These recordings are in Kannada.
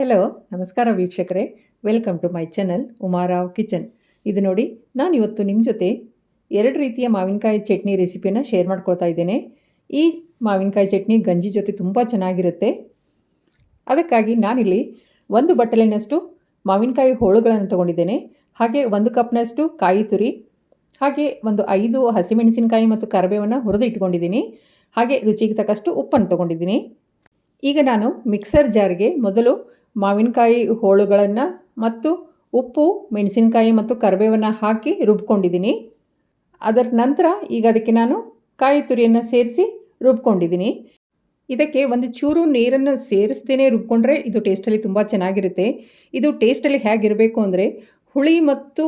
ಹಲೋ ನಮಸ್ಕಾರ ವೀಕ್ಷಕರೇ. Welcome to my channel Umarao kitchen ಇದು ನೋಡಿ, ನಾನು ಇವತ್ತು ನಿಮ್ಮ ಜೊತೆ ಎರಡು ರೀತಿಯ ಮಾವಿನಕಾಯಿ ಚಟ್ನಿ ರೆಸಿಪಿಯನ್ನು ಶೇರ್ ಮಾಡ್ಕೊಳ್ತಾ ಇದ್ದೇನೆ. ಈ ಮಾವಿನಕಾಯಿ ಚಟ್ನಿ ಗಂಜಿ ಜೊತೆ ತುಂಬ ಚೆನ್ನಾಗಿರುತ್ತೆ. ಅದಕ್ಕಾಗಿ ನಾನಿಲ್ಲಿ ಒಂದು ಬಟ್ಟಲಿನಷ್ಟು ಮಾವಿನಕಾಯಿ ಹೋಳುಗಳನ್ನು ತೊಗೊಂಡಿದ್ದೇನೆ. ಹಾಗೆ ಒಂದು ಕಪ್ನಷ್ಟು ಕಾಯಿ ತುರಿ, ಹಾಗೆ ಒಂದು ಐದು ಹಸಿಮೆಣಸಿನಕಾಯಿ ಮತ್ತು ಕರಿಬೇವನ್ನು ಹುರಿದು ಇಟ್ಕೊಂಡಿದ್ದೀನಿ. ಹಾಗೆ ರುಚಿಗೆ ತಕ್ಕಷ್ಟು ಉಪ್ಪನ್ನು ತೊಗೊಂಡಿದ್ದೀನಿ. ಈಗ ನಾನು ಮಿಕ್ಸರ್ ಜಾರ್ಗೆ ಮೊದಲು ಮಾವಿನಕಾಯಿ ಹೋಳುಗಳನ್ನು ಮತ್ತು ಉಪ್ಪು, ಮೆಣಸಿನಕಾಯಿ ಮತ್ತು ಕರಿಬೇವನ್ನು ಹಾಕಿ ರುಬ್ಕೊಂಡಿದ್ದೀನಿ. ಅದರ ನಂತರ ಈಗ ಅದಕ್ಕೆ ನಾನು ಕಾಯಿ ತುರಿಯನ್ನು ಸೇರಿಸಿ ರುಬ್ಕೊಂಡಿದ್ದೀನಿ. ಇದಕ್ಕೆ ಒಂದು ಚೂರು ನೀರನ್ನು ಸೇರಿಸ್ದೇ ರುಬ್ಕೊಂಡ್ರೆ ಇದು ಟೇಸ್ಟಲ್ಲಿ ತುಂಬ ಚೆನ್ನಾಗಿರುತ್ತೆ. ಇದು ಟೇಸ್ಟಲ್ಲಿ ಹೇಗಿರಬೇಕು ಅಂದರೆ ಹುಳಿ ಮತ್ತು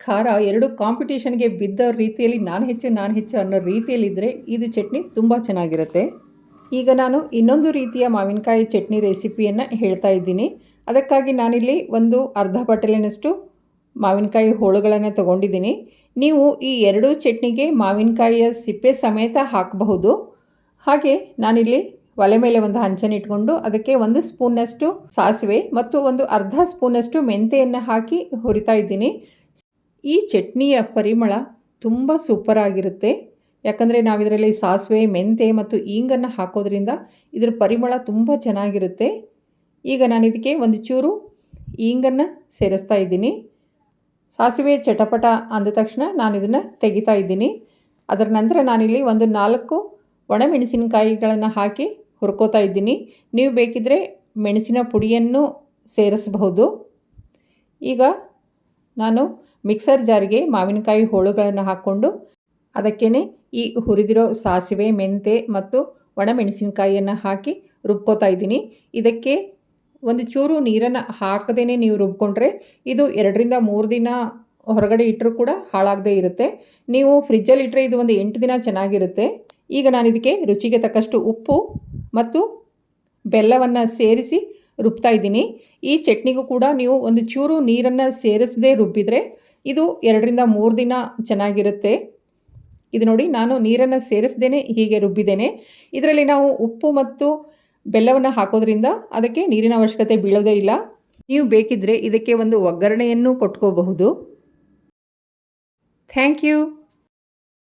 ಖಾರ ಎರಡು ಕಾಂಪಿಟೇಷನ್ಗೆ ಬಿದ್ದ ರೀತಿಯಲ್ಲಿ ನಾನು ಹೆಚ್ಚು ನಾನು ಹೆಚ್ಚು ಅನ್ನೋ ರೀತಿಯಲ್ಲಿದ್ದರೆ ಇದು ಚಟ್ನಿ ತುಂಬ ಚೆನ್ನಾಗಿರುತ್ತೆ. ಈಗ ನಾನು ಇನ್ನೊಂದು ರೀತಿಯ ಮಾವಿನಕಾಯಿ ಚಟ್ನಿ ರೆಸಿಪಿಯನ್ನು ಹೇಳ್ತಾ ಇದ್ದೀನಿ. ಅದಕ್ಕಾಗಿ ನಾನಿಲ್ಲಿ ಒಂದು ಅರ್ಧ ಬಟ್ಟಲಿನಷ್ಟು ಮಾವಿನಕಾಯಿ ಹೋಳುಗಳನ್ನು ತಗೊಂಡಿದ್ದೀನಿ. ನೀವು ಈ ಎರಡೂ ಚಟ್ನಿಗೆ ಮಾವಿನಕಾಯಿಯ ಸಿಪ್ಪೆ ಸಮೇತ ಹಾಕಬಹುದು. ಹಾಗೆ ನಾನಿಲ್ಲಿ ಒಲೆ ಮೇಲೆ ಒಂದು ಹಂಚನ್ನು ಇಟ್ಕೊಂಡು ಅದಕ್ಕೆ ಒಂದು ಸ್ಪೂನ್ನಷ್ಟು ಸಾಸಿವೆ ಮತ್ತು ಒಂದು ಅರ್ಧ ಸ್ಪೂನಷ್ಟು ಮೆಂತೆಯನ್ನು ಹಾಕಿ ಹುರಿತಾ ಇದ್ದೀನಿ. ಈ ಚಟ್ನಿಯ ಪರಿಮಳ ತುಂಬ ಸೂಪರ್ ಆಗಿರುತ್ತೆ ಯಾಕಂದರೆ ನಾವು ಇದರಲ್ಲಿ ಸಾಸಿವೆ, ಮೆಂತೆ ಮತ್ತು ಈಂಗನ್ನು ಹಾಕೋದ್ರಿಂದ ಇದರ ಪರಿಮಳ ತುಂಬ ಚೆನ್ನಾಗಿರುತ್ತೆ. ಈಗ ನಾನು ಇದಕ್ಕೆ ಒಂದು ಚೂರು ಈಂಗನ್ನು ಸೇರಿಸ್ತಾ ಇದ್ದೀನಿ. ಸಾಸಿವೆ ಚಟಪಟ ಅಂದ ತಕ್ಷಣ ನಾನು ಇದನ್ನು ತೆಗಿತಾ ಇದ್ದೀನಿ. ಅದರ ನಂತರ ನಾನಿಲ್ಲಿ ಒಂದು ನಾಲ್ಕು ಒಣಮೆಣಸಿನಕಾಯಿಗಳನ್ನು ಹಾಕಿ ಹುರ್ಕೋತಾ ಇದ್ದೀನಿ. ನೀವು ಬೇಕಿದ್ದರೆ ಮೆಣಸಿನ ಪುಡಿಯನ್ನು ಸೇರಿಸಬಹುದು. ಈಗ ನಾನು ಮಿಕ್ಸರ್ ಜಾರಿಗೆ ಮಾವಿನಕಾಯಿ ಹೋಳುಗಳನ್ನು ಹಾಕ್ಕೊಂಡು ಅದಕ್ಕೇ ಈ ಹುರಿದಿರೋ ಸಾಸಿವೆ, ಮೆಂತೆ ಮತ್ತು ಒಣಮೆಣಸಿನಕಾಯಿಯನ್ನು ಹಾಕಿ ರುಬ್ಕೋತಾ ಇದ್ದೀನಿ. ಇದಕ್ಕೆ ಒಂದು ಚೂರು ನೀರನ್ನು ಹಾಕದೇ ನೀವು ರುಬ್ಕೊಂಡ್ರೆ ಇದು ಎರಡರಿಂದ ಮೂರು ದಿನ ಹೊರಗಡೆ ಇಟ್ಟರೂ ಕೂಡ ಹಾಳಾಗದೇ ಇರುತ್ತೆ. ನೀವು ಫ್ರಿಜ್ಜಲ್ಲಿ ಇಟ್ಟರೆ ಇದು ಒಂದು ಎಂಟು ದಿನ ಚೆನ್ನಾಗಿರುತ್ತೆ. ಈಗ ನಾನು ಇದಕ್ಕೆ ರುಚಿಗೆ ತಕ್ಕಷ್ಟು ಉಪ್ಪು ಮತ್ತು ಬೆಲ್ಲವನ್ನು ಸೇರಿಸಿ ರುಬ್ತಾ ಇದ್ದೀನಿ. ಈ ಚಟ್ನಿಗೂ ಕೂಡ ನೀವು ಒಂದು ಚೂರು ನೀರನ್ನು ಸೇರಿಸದೇ ರುಬ್ಬಿದರೆ ಇದು ಎರಡರಿಂದ ಮೂರು ದಿನ ಚೆನ್ನಾಗಿರುತ್ತೆ. ಇದು ನೋಡಿ, ನಾನು ನೀರನ್ನು ಸೇರಿಸ್ದೇ ಹೀಗೆ ರುಬ್ಬಿದ್ದೇನೆ. ಇದರಲ್ಲಿ ನಾವು ಉಪ್ಪು ಮತ್ತು ಬೆಲ್ಲವನ್ನು ಹಾಕೋದ್ರಿಂದ ಅದಕ್ಕೆ ನೀರಿನ ಅವಶ್ಯಕತೆ ಬೀಳೋದೇ ಇಲ್ಲ. ನೀವು ಬೇಕಿದ್ದರೆ ಇದಕ್ಕೆ ಒಂದು ಒಗ್ಗರಣೆಯನ್ನು ಕೊಟ್ಕೋಬಹುದು. Thank you.